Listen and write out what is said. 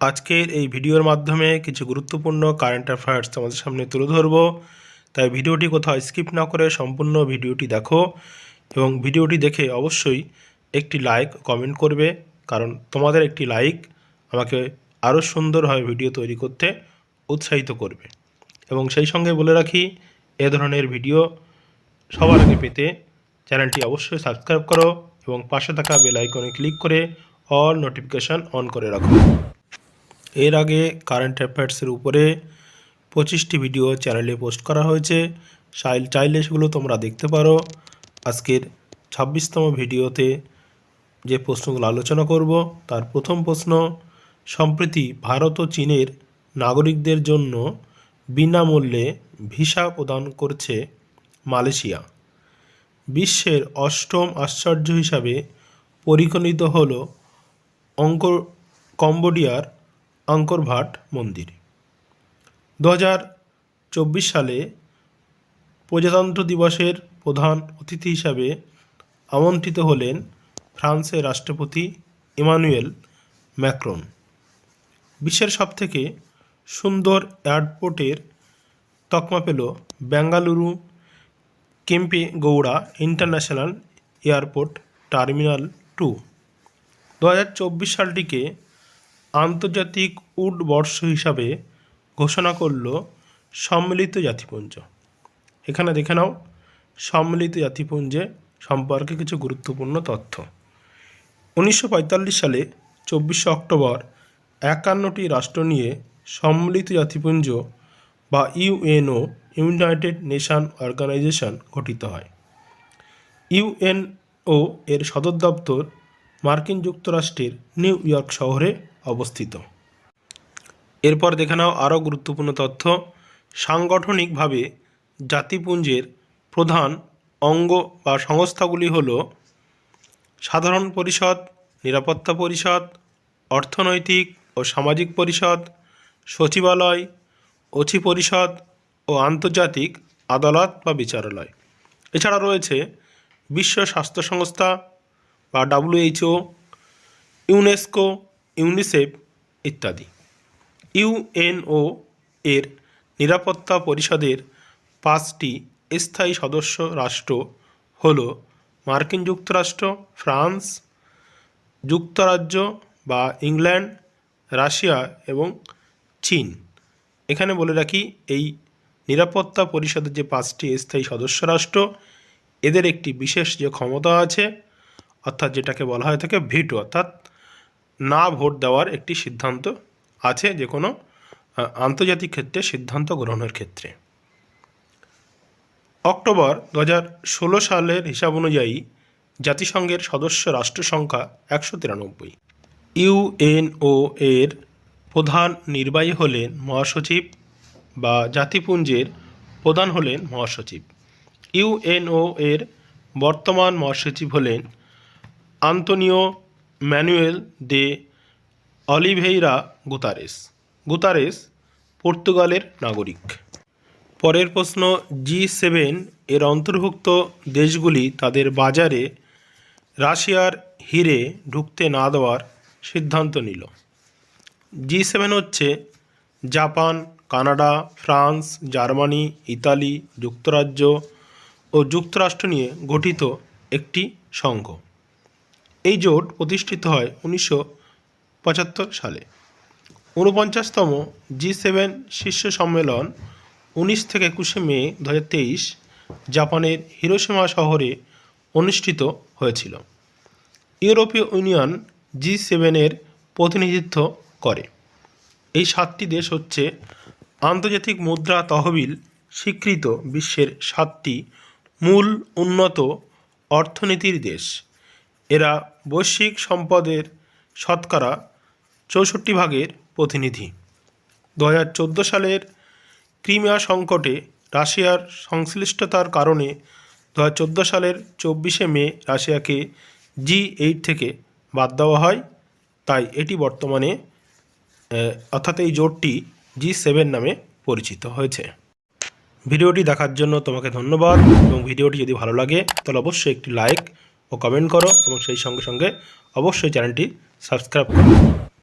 আজকের এই ভিডিওর মাধ্যমে কিছু গুরুত্বপূর্ণ কারেন্ট অ্যাফেয়ার্স তোমাদের সামনে তুলে ধরবো। তাই ভিডিওটি কোথাও স্কিপ না করে সম্পূর্ণ ভিডিওটি দেখো এবং ভিডিওটি দেখে অবশ্যই একটি লাইক কমেন্ট করবে। কারণ তোমাদের একটি লাইক আমাকে আরও সুন্দরভাবে ভিডিও তৈরি করতে উৎসাহিত করবে। এবং সেই সঙ্গে বলে রাখি, এ ধরনের ভিডিও সবার আগে পেতে চ্যানেলটি অবশ্যই সাবস্ক্রাইব করো এবং পাশে থাকা বেল আইকনে ক্লিক করে অল নোটিফিকেশান অন করে রাখো। এর আগে কারেন্ট অ্যাফেয়ার্সের উপরে পঁচিশটি ভিডিও চ্যানেলে পোস্ট করা হয়েছে। চাইল সেগুলো তোমরা দেখতে পারো। আজকের ছাব্বিশতম ভিডিওতে যে প্রশ্নগুলো আলোচনা করব, তার প্রথম প্রশ্ন, সম্প্রতি ভারত ও চীনের নাগরিকদের জন্য বিনামূল্যে ভিসা প্রদান করছে মালয়েশিয়া। বিশ্বের অষ্টম আশ্চর্য হিসাবে পরিগণিত হল অঙ্কর কম্বোডিয়ার আঙ্করভাট মন্দির। দু হাজার চব্বিশ সালে প্রজাতন্ত্র দিবসের প্রধান অতিথি হিসাবে আমন্ত্রিত হলেন ফ্রান্সের রাষ্ট্রপতি ইমানুয়েল ম্যাক্রন। বিশ্বের সবথেকে সুন্দর এয়ারপোর্টের তকমা পেল Bengaluru Kempe Gowda international airport terminal two. দু হাজার চব্বিশ সালটিকে আন্তর্জাতিক উড বর্ষ হিসাবে ঘোষণা করল সম্মিলিত জাতিপুঞ্জ। এখানে দেখে নাও, সম্মিলিত জাতিপুঞ্জে সম্পর্কে কিছু গুরুত্বপূর্ণ তথ্য। উনিশশো পঁয়তাল্লিশ সালে চব্বিশে অক্টোবর একান্নটি রাষ্ট্র নিয়ে সম্মিলিত জাতিপুঞ্জ বা ইউএনও, ইউনাইটেড নেশান অর্গানাইজেশন, গঠিত হয়। ইউএনও এর সদর দপ্তর মার্কিন যুক্তরাষ্ট্রের নিউ ইয়র্ক শহরে অবস্থিত। এরপর দেখে নাও আরও গুরুত্বপূর্ণ তথ্য। সাংগঠনিকভাবে জাতিপুঞ্জের প্রধান অঙ্গ বা সংস্থাগুলি হল সাধারণ পরিষদ, নিরাপত্তা পরিষদ, অর্থনৈতিক ও সামাজিক পরিষদ, সচিবালয় অচি পরিষদ ও আন্তর্জাতিক আদালত বা বিচারালয়। এছাড়া রয়েছে বিশ্ব স্বাস্থ্য সংস্থা বা ডাব্লিউএইচও, ইউনেস্কো ইউনিসেফ ইত্যাদি। ইউএনও এর নিরাপত্তা পরিষদের পাঁচটি স্থায়ী সদস্য রাষ্ট্র হল মার্কিন যুক্তরাষ্ট্র, ফ্রান্স, যুক্তরাজ্য বা ইংল্যান্ড, রাশিয়া এবং চীন। এখানে বলে রাখি, এই নিরাপত্তা পরিষদের যে পাঁচটি স্থায়ী সদস্য রাষ্ট্র, এদের একটি বিশেষ যে ক্ষমতা আছে, অর্থাৎ যেটাকে বলা হয় থাকে ভিটো, অর্থাৎ না ভোট দেওয়ার একটি সিদ্ধান্ত আছে যে কোনো আন্তর্জাতিক ক্ষেত্রে সিদ্ধান্ত গ্রহণের ক্ষেত্রে। অক্টোবর দু হাজার ষোলো সালের হিসাব অনুযায়ী জাতিসংঘের সদস্য রাষ্ট্র সংখ্যা একশো তিরানব্বই। ইউএনও এর প্রধান নির্বাহী হলেন মহাসচিব বা জাতিপুঞ্জের প্রধান হলেন মহাসচিব। ইউএনও এর বর্তমান মহাসচিব হলেন Antonio Manuel de Oliveira Guterres Guterres পর্তুগালের নাগরিক। পরের প্রশ্ন জি সেভেন এর অন্তর্ভুক্ত দেশগুলি তাদের বাজারে রাশিয়ার হিরে ঢুকতে না দেওয়ার সিদ্ধান্ত নিল। জি সেভেন হচ্ছে Japan, Canada, France, Germany, Italy, যুক্তরাজ্য ও যুক্তরাষ্ট্র নিয়ে গঠিত একটি সংঘ। এই জোট প্রতিষ্ঠিত হয় উনিশশো পঁচাত্তর সালে। ঊনপঞ্চাশতম জি সেভেন শীর্ষ সম্মেলন উনিশ থেকে একুশে মে দু হাজার তেইশ জাপানের হিরোসীমা শহরে অনুষ্ঠিত হয়েছিল। ইউরোপীয় ইউনিয়ন জি সেভেনের প্রতিনিধিত্ব করে। এই সাতটি দেশ হচ্ছে আন্তর্জাতিক মুদ্রা তহবিল স্বীকৃত বিশ্বের সাতটি মূল উন্নত অর্থনীতির দেশ। এরা বৈশ্বিক সম্পদের শতকরা চৌষট্টি ভাগের প্রতিনিধি। দু হাজার চোদ্দ সালের ক্রিমিয়া সংকটে রাশিয়ার সংশ্লিষ্টতার কারণে দু হাজার চোদ্দ সালের চব্বিশে মে রাশিয়াকে জি এইট থেকে বাদ দেওয়া হয়। তাই এটি বর্তমানে অর্থাৎ এই জোটটি জি সেভেন নামে পরিচিত হয়েছে। ভিডিওটি দেখার জন্য তোমাকে ধন্যবাদ এবং ভিডিওটি যদি ভালো লাগে, তাহলে অবশ্যই একটি লাইক ও কমেন্ট করো এবং সেই সঙ্গে সঙ্গে অবশ্যই চ্যানেলটি সাবস্ক্রাইব করো।